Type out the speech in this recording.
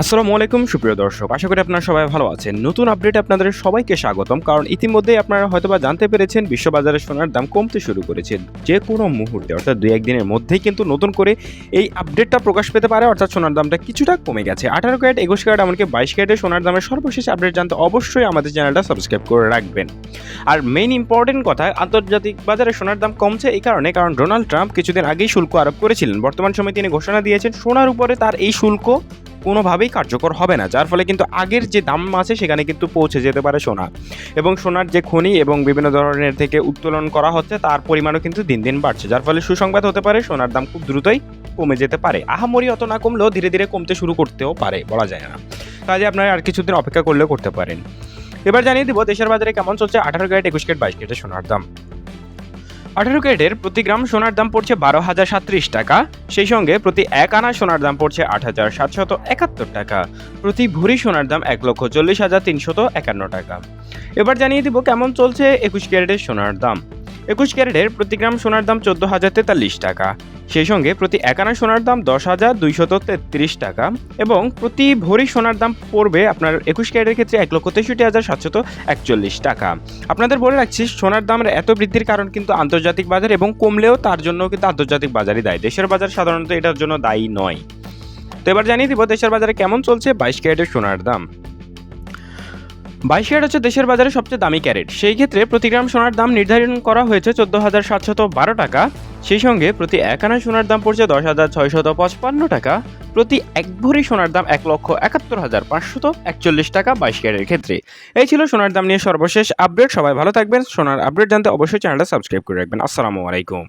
আসসালামু আলাইকুম, সুপ্রিয় দর্শক। আশা করি আপনারা সবাই ভালো আছেন। নতুন আপডেট আপনাদের সবাইকে স্বাগতম, কারণ ইতিমধ্যেই আপনারা হয়তোবা জানতে পেরেছেন, বিশ্ববাজারে সোনার দাম কমতে শুরু করেছে যে কোনো মুহূর্তে, অর্থাৎ দুই একদিনের মধ্যেই কিন্তু নতুন করে এই আপডেটটা প্রকাশ পেতে পারে, অর্থাৎ সোনার দামটা কিছুটা কমে গেছে। আঠারো ক্যারেট, একুশ ক্যারেট, এমনকি বাইশ ক্যারেটের সোনার দামের সর্বশেষ আপডেট জানতে অবশ্যই আমাদের চ্যানেলটা সাবস্ক্রাইব করে রাখবেন। আর মেইন ইম্পর্টেন্ট কথা, আন্তর্জাতিক বাজারে সোনার দাম কমছে এই কারণে, কারণ ডোনাল্ড ট্রাম্প কিছুদিন আগেই শুল্ক আরোপ করেছিলেন। বর্তমান সময়ে তিনি ঘোষণা দিয়েছেন, সোনার উপরে তার এই শুল্ক কোনোভাবেই কার্যকর হবে না, যার ফলে কিন্তু আগের যে দাম আছে সেখানে কিন্তু পৌঁছে যেতে পারে সোনা। এবং সোনার যে খনি এবং বিভিন্ন ধরনের থেকে উত্তোলন করা হচ্ছে, তার পরিমাণও কিন্তু দিন দিন বাড়ছে, যার ফলে সুসংবাদ হতে পারে সোনার দাম খুব দ্রুতই কমে যেতে পারে। আহামরি অত না কমলেও ধীরে ধীরে কমতে শুরু করতেও পারে, বলা যায় না। কাজে আপনারা আর কিছুদিন অপেক্ষা করলেও করতে পারেন। এবার জানিয়ে দিব, দেশের বাজারে কেমন চলছে আঠারো ক্যারেট, একুশ ক্যারেট, বাইশ ক্যারেটের সোনার দাম। আঠারো ক্যারেটের প্রতি গ্রাম সোনার দাম পড়ছে বারো হাজার সাতত্রিশ টাকা। সেই সঙ্গে প্রতি এক আনা সোনার দাম পড়ছে আট হাজার সাতশত একাত্তর টাকা। প্রতি ভরি সোনার দাম এক লক্ষ চল্লিশ হাজার তিনশত একান্ন টাকা। এবার জানিয়ে দিব কেমন চলছে একুশ ক্যারেটের সোনার দাম। একুশ ক্যারেটের প্রতি গ্রাম সোনার দাম চোদ্দ হাজার তেতাল্লিশ টাকা। সেই সঙ্গে প্রতি একানা সোনার দাম দশ হাজার দুইশত তেত্রিশ টাকা এবং প্রতি ভরি সোনার দাম পড়বে আপনার একুশ ক্যারেটের ক্ষেত্রে এক লক্ষ তেষট্টি হাজার সাতশত একচল্লিশ টাকা। আপনাদের বলে রাখছি, সোনার দামের এত বৃদ্ধির কারণ কিন্তু আন্তর্জাতিক বাজার এবং কমলেও তার জন্য কিন্তু আন্তর্জাতিক বাজারই দায়ী। দেশের বাজার সাধারণত এটার জন্য দায়ী নয়। তো এবার জানিয়ে দিব, দেশের বাজারে কেমন চলছে বাইশ ক্যারেটের সোনার দাম। বাইশ ক্যারেট হচ্ছে দেশের বাজারে সবচেয়ে দামি ক্যারেট। সেই ক্ষেত্রে প্রতি গ্রাম সোনার দাম নির্ধারণ করা হয়েছে চোদ্দ হাজার সাতশত বারো টাকা। সেই সঙ্গে প্রতি এক আনা সোনার দাম পড়ছে দশ হাজার ছয়শত পঁচপান্ন টাকা। প্রতি এক ভরি সোনার দাম এক লক্ষ একাত্তর হাজার পাঁচশত একচল্লিশ টাকা বাইশ ক্যারেটের ক্ষেত্রে। এই ছিল সোনার দাম নিয়ে সর্বশেষ আপডেট। সবাই ভালো থাকবেন। সোনার আপডেট জানতে অবশ্যই চ্যানেলটা সাবস্ক্রাইব করে রাখবেন। আসসালামু আলাইকুম।